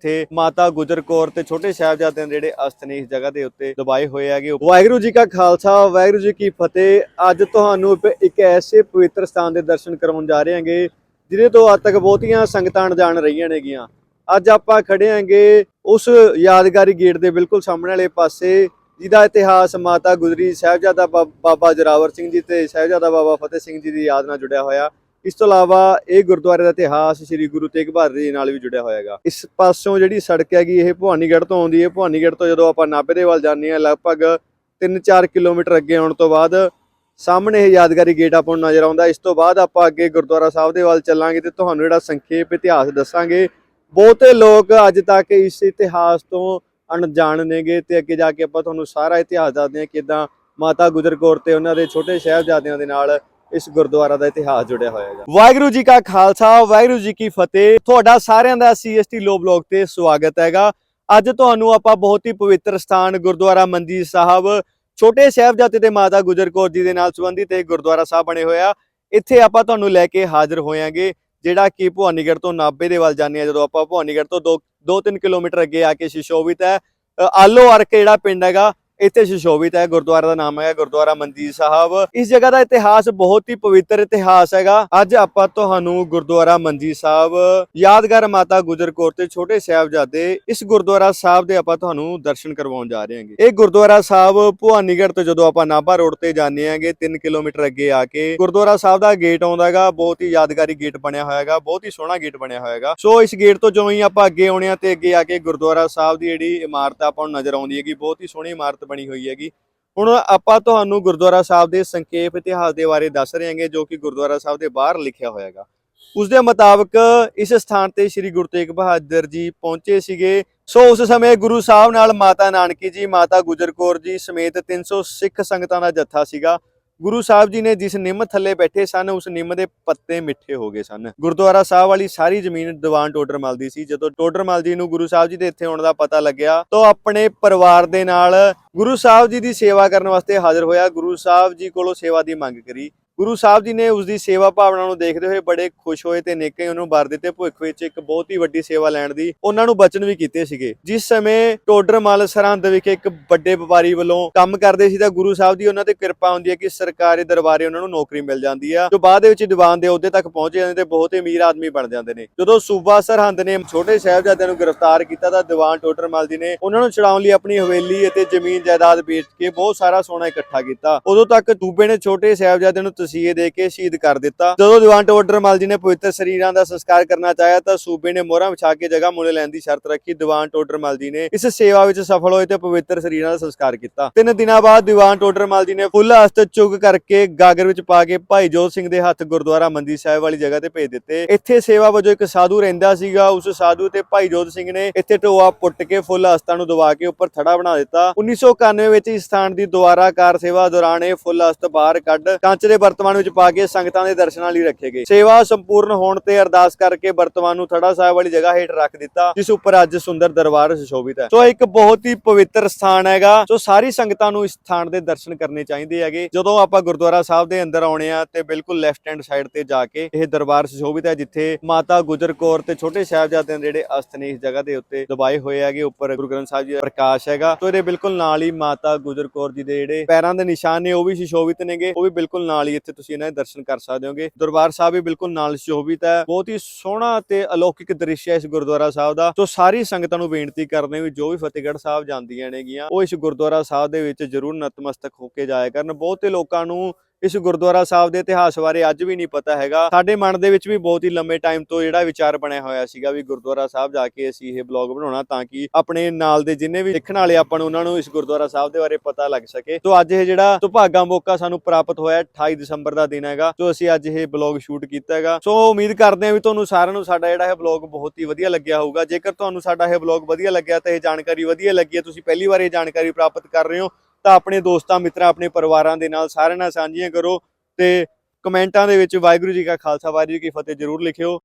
ਇੱਥੇ ਮਾਤਾ ਗੁਜਰ ਕੌਰ ਤੇ ਛੋਟੇ ਸਾਹਿਬਜ਼ਾਦਿਆਂ ਦੇ ਜਿਹੜੇ ਅਸਥ ਨੇ ਇਸ ਜਗ੍ਹਾ ਦੇ ਉੱਤੇ ਦਬਾਏ ਹੋਏ ਹੈਗੇ। ਵਾਹਿਗੁਰੂ ਜੀ ਕਾ ਖਾਲਸਾ, ਵਾਹਿਗੁਰੂ ਜੀ ਕੀ ਫਤਿਹ। ਅੱਜ ਤੁਹਾਨੂੰ ਇੱਕ- ਐਸੇ ਪਵਿੱਤਰ ਸਥਾਨ ਦੇ ਦਰਸ਼ਨ ਕਰਾਉਣ ਜਾ ਰਹੇ ਹਾਂਗੇ, ਜਿਹਦੇ ਤੋਂ ਅੱਜ ਤੱਕ ਬਹੁਤੀਆਂ ਸੰਗਤਾਂ ਜਾਣ ਰਹੀਆਂ ਨੇਗੀਆਂ। ਅੱਜ ਆਪਾਂ ਖੜੇ ਹਾਂਗੇ ਉਸ ਯਾਦਗਾਰੀ ਗੇਟ ਦੇ ਬਿਲਕੁਲ ਸਾਹਮਣੇ ਵਾਲੇ ਪਾਸੇ, ਜਿਹਦਾ ਇਤਿਹਾਸ ਮਾਤਾ ਗੁਜਰੀ, ਸਾਹਿਬਜ਼ਾਦਾ ਬਾਬਾ ਜਰਾਵਰ ਸਿੰਘ ਜੀ ਤੇ ਸਾਹਿਬਜ਼ਾਦਾ ਬਾਬਾ ਫਤਿਹ ਸਿੰਘ ਜੀ ਦੀ ਯਾਦ ਨਾਲ ਜੁੜਿਆ ਹੋਇਆ। ਇਸ ਤੋਂ ਇਲਾਵਾ ਇਹ ਗੁਰਦੁਆਰੇ ਦਾ ਇਤਿਹਾਸ ਸ੍ਰੀ ਗੁਰੂ ਤੇਗ ਬਹਾਦਰ ਜੀ ਨਾਲ ਵੀ ਜੁੜਿਆ ਹੋਇਆ ਹੈਗਾ। ਇਸ ਪਾਸੋਂ ਜਿਹੜੀ ਸੜਕ ਹੈਗੀ, ਇਹ ਭਵਾਨੀਗੜ੍ਹ ਤੋਂ ਆਉਂਦੀ ਹੈ। ਭਵਾਨੀਗੜ੍ਹ ਤੋਂ ਜਦੋਂ ਆਪਾਂ ਨਾਭੇ ਦੇ ਵੱਲ ਜਾਂਦੇ ਹਾਂ, ਲਗਭਗ 3-4 ਕਿਲੋਮੀਟਰ ਅੱਗੇ ਆਉਣ ਤੋਂ ਬਾਅਦ ਸਾਹਮਣੇ ਇਹ ਯਾਦਗਾਰੀ ਗੇਟ ਆਪਾਂ ਨੂੰ ਨਜ਼ਰ ਆਉਂਦਾ। ਇਸ ਤੋਂ ਬਾਅਦ ਆਪਾਂ ਅੱਗੇ ਗੁਰਦੁਆਰਾ ਸਾਹਿਬ ਦੇ ਵੱਲ ਚੱਲਾਂਗੇ ਤੇ ਤੁਹਾਨੂੰ ਜਿਹੜਾ ਸੰਖੇਪ ਇਤਿਹਾਸ ਦੱਸਾਂਗੇ, ਬਹੁਤੇ ਲੋਕ ਅੱਜ ਤੱਕ ਇਸ ਇਤਿਹਾਸ ਤੋਂ ਅਣਜਾਣ ਨੇਗੇ ਤੇ ਅੱਗੇ ਜਾ ਕੇ ਆਪਾਂ ਤੁਹਾਨੂੰ ਸਾਰਾ ਇਤਿਹਾਸ ਦੱਸਦੇ ਹਾਂ, ਕਿਦਾਂ ਮਾਤਾ ਗੁਜਰ ਕੌਰ ਤੇ ਉਹਨਾਂ ਦੇ ਛੋਟੇ ਸਾਹਿਬਜ਼ਾਦਿਆਂ ਦੇ ਨਾਲ ਇਸ ਗੁਰਦੁਆਰਾ ਦਾ ਇਤਿਹਾਸ ਜੁੜਿਆ ਹੋਇਆ ਹੈ ਵਾਹਿਗੁਰੂ ਜੀ ਕਾ ਖਾਲਸਾ, ਵਾਹਿਗੁਰੂ ਜੀ ਕੀ ਫਤਿਹ। ਤੁਹਾਡਾ ਸਾਰਿਆਂ ਦਾ ਸੀਐਸਟੀ ਲੋ ਬਲੌਗ ਤੇ ਸਵਾਗਤ ਹੈਗਾ। ਅੱਜ ਤੁਹਾਨੂੰ ਆਪਾਂ ਬਹੁਤ ਹੀ ਪਵਿੱਤਰ ਸਥਾਨ ਗੁਰਦੁਆਰਾ ਮੰਜੀ ਸਾਹਿਬ, ਛੋਟੇ ਸਾਹਿਬਜ਼ਾਦੇ ਤੇ ਮਾਤਾ ਗੁਜਰ ਕੌਰ ਜੀ ਦੇ ਨਾਲ ਸੰਬੰਧਿਤ ਇਹ ਗੁਰਦੁਆਰਾ ਸਾਹਿਬ ਬਣੇ ਹੋਇਆ ਇੱਥੇ ਆਪਾਂ ਤੁਹਾਨੂੰ ਲੈ ਕੇ ਹਾਜ਼ਰ ਹੋਇਆਂਗੇ, ਜਿਹੜਾ ਕਿ ਭਵਾਨੀਗੜ੍ਹ ਤੋਂ ਨਾਭੇ ਦੇ ਵੱਲ ਜਾਂਦੇ ਆ। ਜਦੋਂ ਆਪਾਂ ਭਵਾਨੀਗੜ੍ਹ ਤੋਂ 2-3 ਕਿਲੋਮੀਟਰ ਅੱਗੇ ਆ ਕੇ ਸ਼ਿਸ਼ੋਭਿਤ ਹੈ। ਆਲੋ ਅਰਕ ਜਿਹੜਾ ਪਿੰਡ ਹੈਗਾ ਇੱਥੇ ਸ਼ਿਸ਼ੋਭਿਤ ਹੈ, ਗੁਰਦੁਆਰਾ ਦਾ ਨਾਮ ਹੈਗਾ ਗੁਰਦੁਆਰਾ ਮੰਜੀ ਸਾਹਿਬ। ਇਸ ਜਗ੍ਹਾ ਦਾ ਇਤਿਹਾਸ ਬਹੁਤ ਹੀ ਪਵਿੱਤਰ ਇਤਿਹਾਸ ਹੈਗਾ। ਅੱਜ ਆਪਾਂ ਤੁਹਾਨੂੰ ਗੁਰਦੁਆਰਾ ਮੰਜੀ ਸਾਹਿਬ, ਯਾਦਗਾਰ ਮਾਤਾ ਗੁਜਰ ਕੌਰ ਤੇ ਛੋਟੇ ਸਾਹਿਬਜ਼ਾਦੇ ਇਸ ਗੁਰਦੁਆਰਾ ਸਾਹਿਬ ਦੇ ਆਪਾਂ ਤੁਹਾਨੂੰ ਦਰਸ਼ਨ ਕਰਵਾਉਣ ਜਾ ਰਹੇ ਹਾਂਗੇ। ਇਹ ਗੁਰਦੁਆਰਾ ਸਾਹਿਬ ਭਵਾਨੀਗੜ੍ਹ ਤੋਂ ਜਦੋਂ ਆਪਾਂ ਨਾਭਾ ਰੋਡ ਤੇ ਜਾਂਦੇ ਹਾਂਗੇ 3 ਕਿਲੋਮੀਟਰ ਅੱਗੇ ਆ ਕੇ, ਗੁਰਦੁਆਰਾ ਸਾਹਿਬ ਦਾ ਗੇਟ ਆਉਂਦਾ ਹੈਗਾ, ਬਹੁਤ ਹੀ ਯਾਦਗਾਰੀ ਗੇਟ ਬਣਿਆ ਹੋਇਆ ਹੈਗਾ, ਬਹੁਤ ਹੀ ਸੋਹਣਾ ਗੇਟ ਬਣਿਆ ਹੋਇਆ ਹੈਗਾ। ਸੋ ਇਸ ਗੇਟ ਤੋਂ ਜਦੋਂ ਹੀ ਆਪਾਂ ਅੱਗੇ ਆਉਣੇ ਆ ਤੇ ਅੱਗੇ ਆ ਕੇ ਗੁਰਦੁਆਰਾ ਸਾਹਿਬ ਦੀ ਜਿਹੜੀ ਇਮਾਰਤ ਆਪਾਂ ਨੂੰ ਨਜ਼ਰ ਆਉਂਦੀ ਹੈਗੀ, ਬਹੁਤ ਹੀ ਸੋਹਣੀ ਇਮਾਰਤ ਬਣੀ ਹੋਈ ਹੈਗੀ। ਹੁਣ ਆਪਾਂ ਤੁਹਾਨੂੰ ਗੁਰਦੁਆਰਾ ਸਾਹਿਬ ਦੇ ਸੰਖੇਪ ਇਤਿਹਾਸ ਦੇ ਬਾਰੇ ਦੱਸ ਰਹੇ ਹਾਂਗੇ, ਜੋ ਕਿ ਗੁਰਦੁਆਰਾ ਸਾਹਿਬ ਦੇ ਬਾਹਰ ਲਿਖਿਆ ਹੋਇਆ ਹੈਗਾ। ਉਸ ਦੇ ਮੁਤਾਬਕ ਇਸ ਸਥਾਨ ਤੇ ਸ੍ਰੀ ਗੁਰੂ ਤੇਗ ਬਹਾਦਰ ਜੀ ਪਹੁੰਚੇ ਸੀਗੇ। ਸੋ ਉਸ ਸਮੇਂ ਗੁਰੂ ਸਾਹਿਬ ਨਾਲ ਮਾਤਾ ਨਾਨਕੀ ਜੀ, ਮਾਤਾ ਗੁਜਰ ਕੌਰ ਜੀ ਸਮੇਤ 300 ਸਿੱਖ ਸੰਗਤਾਂ ਦਾ ਜੱਥਾ ਸੀਗਾ। ਗੁਰੂ ਸਾਹਿਬ ਜੀ ਨੇ ਜਿਸ ਨਿੰਮ ਥੱਲੇ ਬੈਠੇ ਸਨ, ਉਸ ਨਿੰਮ ਦੇ ਪੱਤੇ ਮਿੱਠੇ ਹੋ ਗਏ ਸਨ। ਗੁਰਦੁਆਰਾ ਸਾਹਿਬ ਵਾਲੀ ਸਾਰੀ ਜ਼ਮੀਨ ਦੀਵਾਨ ਟੋਡਰਮਲ ਦੀ ਸੀ। ਜਦੋਂ ਟੋਡਰਮਲ ਜੀ ਨੂੰ ਗੁਰੂ ਸਾਹਿਬ ਜੀ ਦੇ ਇੱਥੇ ਆਉਣ ਦਾ ਪਤਾ ਲੱਗਿਆ, ਤਾਂ ਆਪਣੇ ਪਰਿਵਾਰ ਦੇ ਨਾਲ ਗੁਰੂ ਸਾਹਿਬ ਜੀ ਦੀ ਸੇਵਾ ਕਰਨ ਵਾਸਤੇ ਹਾਜ਼ਰ ਹੋਇਆ। ਗੁਰੂ ਸਾਹਿਬ ਜੀ ਕੋਲੋਂ ਸੇਵਾ ਦੀ ਮੰਗ ਕਰੀ। ਗੁਰੂ ਸਾਹਿਬ ਜੀ ਨੇ ਉਸ ਦੀ ਸੇਵਾ ਭਾਵਨਾ ਨੂੰ ਦੇਖਦੇ ਹੋਏ ਬੜੇ ਖੁਸ਼ ਹੋਏ ਤੇ ਨੇਕੇ ਉਹਨੂੰ ਵਰ ਦਿੱਤੇ। ਭੁੱਖ ਵਿੱਚ ਇੱਕ ਬਹੁਤ ਹੀ ਵੱਡੀ ਸੇਵਾ ਲੈਣ ਦੀ ਉਹਨਾਂ ਨੂੰ ਬਚਨ ਵੀ ਕੀਤੇ ਸੀਗੇ। ਜਿਸ ਸਮੇਂ ਟੋਡਰਮਲ ਸਰਹੰਦ ਵਿਖੇ ਇੱਕ ਵੱਡੇ ਵਪਾਰੀ ਵੱਲੋਂ ਕੰਮ ਕਰਦੇ ਸੀ ਤਾਂ ਗੁਰੂ ਸਾਹਿਬ ਦੀ ਉਹਨਾਂ ਤੇ ਕਿਰਪਾ ਹੁੰਦੀ ਹੈ ਕਿ ਸਰਕਾਰੀ ਦਰਬਾਰੇ ਉਹਨਾਂ ਨੂੰ ਨੌਕਰੀ ਮਿਲ ਜਾਂਦੀ ਆ। ਜੋ ਬਾਅਦ ਦੇ ਵਿੱਚ ਦੀਵਾਨ ਦੇ ਅਹੁਦੇ ਤੱਕ ਪਹੁੰਚ ਜਾਂਦੇ ਤੇ ਬਹੁਤ ਹੀ ਅਮੀਰ ਆਦਮੀ ਬਣ ਜਾਂਦੇ ਨੇ। ਜਦੋਂ ਸੂਬਾ ਸਰਹੰਦ ਨੇ ਛੋਟੇ ਸਾਹਿਬਜ਼ਾਦਿਆਂ ਨੂੰ ਗ੍ਰਿਫਤਾਰ ਕੀਤਾ ਤਾਂ ਦੀਵਾਨ ਟੋਡਰਮਲ ਜੀ ਨੇ ਉਹਨਾਂ ਨੂੰ ਛੁਡਾਉਣ ਲਈ ਆਪਣੀ ਹਵੇਲੀ ਅਤੇ ਜ਼ਮੀਨ ਜਾਇਦਾਦ ਵੇਚ ਕੇ ਬਹੁਤ ਸਾਰਾ ਸੋਨਾ ਇਕੱਠਾ ਕੀਤਾ। ਉਦੋਂ ਤੱਕ ਸੂਬੇ ਨੇ ਛੋਟੇ ਸਾਹਿਬਜ਼ਾਦਿਆਂ ਨੂੰ ਤਸੀਹੇ ਦੇ ਕੇ ਸ਼ਹੀਦ ਕਰ ਦਿੱਤਾ। ਜਦੋਂ ਦੀਵਾਨ ਟੋਡਰ ਟੋਡਰਮਲ ਜੀ ਨੇ ਪਵਿੱਤਰ ਸਰੀਰਾਂ ਦਾ ਸੰਸਕਾਰ ਕਰਨਾ ਚਾਹਿਆ, ਤਾਂ ਸੂਬੇ ਨੇ ਮੋਹਰਾਂ ਵਿਛਾ ਕੇ ਜਗ੍ਹਾ ਮੁੱਲ ਲੈਣ ਦੀ ਸ਼ਰਤ ਰੱਖੀ। ਦੀਵਾਨ ਟੋਡਰਮਲ ਜੀ ਨੇ ਇਸ ਸੇਵਾ ਵਿੱਚ ਸਫਲ ਹੋਏ ਤੇ ਪਵਿੱਤਰ ਸਰੀਰਾਂ ਦਾ ਸੰਸਕਾਰ ਕੀਤਾ। ਤਿੰਨ ਦਿਨਾਂ ਬਾਅਦ ਦੀਵਾਨ ਟੋਡਰਮਲ ਜੀ ਨੇ ਫੁੱਲ ਹਸਤ ਚੁੱਕ ਕਰਕੇ ਗਾਗਰ ਵਿੱਚ ਪਾ ਕੇ ਭਾਈ ਜੋਤ ਸਿੰਘ ਦੇ ਹੱਥ ਗੁਰਦੁਆਰਾ ਮੰਦੀ ਸਾਹਿਬ ਵਾਲੀ ਜਗ੍ਹਾ ਤੇ ਭੇਜ ਦਿੱਤੇ। ਇੱਥੇ ਸੇਵਾ ਵਜੋਂ ਇੱਕ ਸਾਧੂ ਰਹਿੰਦਾ ਸੀਗਾ। ਉਸ ਸਾਧੂ ਤੇ ਭਾਈ ਜੋਤ ਸਿੰਘ ਨੇ ਇੱਥੇ ਟੋਆ ਪੁੱਟ ਕੇ ਫੁੱਲ ਹਸਤਾਂ ਨੂੰ ਦਬਾ ਕੇ ਉੱਪਰ ਥੜਾ ਬਣਾ ਦਿੱਤਾ। 1991 ਵਿੱਚ ਇਸ ਸਥਾਨ ਦੀ ਦੁਆਰਾ ਕਾਰ ਸੇਵਾ ਦੌਰਾਨ ਇਹ ਫੁੱਲ ਹਸਤ ਬਾਹਰ ਕੱਢ, ਕੰਚ ਦੇ ਵਰਤਮਾਨ ਵਿੱਚ ਪਾ ਕੇ ਸੰਗਤਾਂ ਦੇ ਦਰਸ਼ਨਾਂ ਲਈ ਰੱਖੇ ਗਏ। ਸੇਵਾ ਸੰਪੂਰਨ ਹੋਣ ਤੇ ਅਰਦਾਸ ਕਰਕੇ ਵਰਤਮਾਨ ਨੂੰ ਥੜਾ ਸਾਹਿਬ ਵਾਲੀ ਜਗ੍ਹਾ ਹੇਠ ਰੱਖ ਦਿੱਤਾ, ਜਿਸ ਉੱਪਰ ਅੱਜ ਸੁੰਦਰ ਦਰਬਾਰ ਸੁਸ਼ੋਭਿਤ ਹੈ। ਸੋ ਇੱਕ ਬਹੁਤ ਹੀ ਪਵਿੱਤਰ ਸਥਾਨ ਹੈਗਾ ਸੋ ਸਾਰੀ ਸੰਗਤਾਂ ਨੂੰ ਇਸ ਸਥਾਨ ਦੇ ਦਰਸ਼ਨ ਕਰਨੇ ਚਾਹੀਦੇ ਹੈਗੇ। ਜਦੋਂ ਆਪਾਂ ਗੁਰਦੁਆਰਾ ਸਾਹਿਬ ਦੇ ਅੰਦਰ ਆਉਣੇ ਆ ਤੇ ਬਿਲਕੁਲ ਲੈਫਟ ਹੈਂਡ ਸਾਈਡ ਤੇ ਜਾ ਕੇ ਇਹ ਦਰਬਾਰ ਸੁਸ਼ੋਭਿਤ ਹੈ, ਜਿੱਥੇ ਮਾਤਾ ਗੁਜਰ ਕੌਰ ਤੇ ਛੋਟੇ ਸਾਹਿਬਜ਼ਾਦਿਆਂ ਦੇ ਜਿਹੜੇ ਅਸਥ ਨੇ ਇਸ ਜਗ੍ਹਾ ਦੇ ਉੱਤੇ ਦਬਾਏ ਹੋਏ ਹੈਗੇ, ਉੱਪਰ ਗੁਰੂ ਗ੍ਰੰਥ ਸਾਹਿਬ ਜੀ ਦਾ ਪ੍ਰਕਾਸ਼ ਹੈਗਾ। ਸੋ ਇਹਦੇ ਬਿਲਕੁਲ ਨਾਲ ਹੀ ਮਾਤਾ ਗੁਜਰ ਕੌਰ ਜੀ ਦੇ ਜਿਹੜੇ ਪੈਰਾਂ ਦੇ ਨਿਸ਼ਾਨ ਨੇ, ਉਹ ਵੀ ਸੁਸ਼ੋਭਿਤ ਨੇਗੇ, ਉਹ ਵੀ ਬਿਲਕੁਲ ਨਾਲ ਹੀ ਇੱਥੇ ਤੁਸੀਂ ਇਹਨਾਂ ਦੇ ਦਰਸ਼ਨ ਕਰ ਸਕਦੇ ਹੋਗੇ। ਦਰਬਾਰ ਸਾਹਿਬ ਵੀ ਬਿਲਕੁਲ ਨਾਲ ਸ਼ੋਭਿਤ ਹੈ। ਬਹੁਤ ਹੀ ਸੋਹਣਾ ਤੇ ਅਲੌਕਿਕ ਦ੍ਰਿਸ਼ ਹੈ ਇਸ ਗੁਰਦੁਆਰਾ ਸਾਹਿਬ ਦਾ। ਸੋ ਸਾਰੀ ਸੰਗਤਾਂ ਨੂੰ ਬੇਨਤੀ ਕਰਨੇ ਵੀ ਜੋ ਵੀ ਫਤਿਹਗੜ੍ਹ ਸਾਹਿਬ ਜਾਂਦੀਆਂ ਨੇਗੀਆਂ, ਉਹ ਇਸ ਗੁਰਦੁਆਰਾ ਸਾਹਿਬ ਦੇ ਵਿੱਚ ਜ਼ਰੂਰ ਨਤਮਸਤਕ ਹੋ ਕੇ ਜਾਇਆ ਕਰਨ। ਬਹੁਤੇ ਲੋਕਾਂ ਨੂੰ ਇਸ ਗੁਰਦੁਆਰਾ ਸਾਹਿਬ ਦੇ ਇਤਿਹਾਸ ਬਾਰੇ ਅੱਜ ਵੀ ਨਹੀਂ ਪਤਾ ਹੈਗਾ। ਸਾਡੇ ਮਨ ਦੇ ਵਿੱਚ ਵੀ ਬਹੁਤ ਹੀ ਲੰਮੇ ਟਾਈਮ ਤੋਂ ਜਿਹੜਾ ਵਿਚਾਰ ਬਣਿਆ ਹੋਇਆ ਸੀਗਾ ਵੀ ਗੁਰਦੁਆਰਾ ਸਾਹਿਬ ਜਾ ਕੇ ਅਸੀਂ ਇਹ ਬਲੌਗ ਬਣਾਉਣਾ ਤਾਂ ਕਿ ਆਪਣੇ ਨਾਲ ਦੇ ਜਿੰਨੇ ਵੀ ਦੇਖਣ ਵਾਲੇ ਆਪਾਂ ਨੂੰ ਉਹਨਾਂ ਨੂੰ ਇਸ ਗੁਰਦੁਆਰਾ ਸਾਹਿਬ ਦੇ ਬਾਰੇ ਪਤਾ ਲੱਗ ਸਕੇ। ਤੋਂ ਅੱਜ ਇਹ ਜਿਹੜਾ ਸੁਭਾਗਾ ਮੌਕਾ ਸਾਨੂੰ ਪ੍ਰਾਪਤ ਹੋਇਆ 28 ਦਸੰਬਰ ਦਾ ਦਿਨ ਹੈਗਾ। ਸੋ ਅਸੀਂ ਅੱਜ ਇਹ ਬਲੌਗ ਸ਼ੂਟ ਕੀਤਾ ਹੈਗਾ। ਸੋ ਉਮੀਦ ਕਰਦੇ ਹਾਂ ਵੀ ਤੁਹਾਨੂੰ ਸਾਰਿਆਂ ਨੂੰ ਸਾਡਾ ਜਿਹੜਾ ਇਹ ਬਲੌਗ ਬਹੁਤ ਹੀ ਵਧੀਆ ਲੱਗਿਆ ਹੋਊਗਾ। ਜੇਕਰ ਤੁਹਾਨੂੰ ਸਾਡਾ ਇਹ ਬਲੌਗ ਵਧੀਆ ਲੱਗਿਆ ਤਾਂ ਇਹ ਜਾਣਕਾਰੀ ਵਧੀਆ ਲੱਗੀ ਹੈ, ਤੁਸੀਂ ਪਹਿਲੀ ਵਾਰ ਇਹ ਜਾਣਕਾਰੀ ਪ੍ਰਾਪਤ ਕਰ ਰਹੇ ਹੋ ਤਾਂ ਆਪਣੇ ਦੋਸਤਾਂ, ਮਿੱਤਰਾਂ, ਆਪਣੇ ਪਰਿਵਾਰਾਂ ਦੇ ਨਾਲ ਸਾਰਿਆਂ ਨਾਲ ਸਾਂਝੀਆਂ ਕਰੋ ਤੇ ਕਮੈਂਟਾਂ ਦੇ ਵਿੱਚ ਵਾਹਿਗੁਰੂ ਜੀ ਕਾ ਖਾਲਸਾ, ਵਾਹਿਗੁਰੂ ਜੀ ਕੀ ਫਤਿਹ ਜਰੂਰ ਲਿਖਿਓ।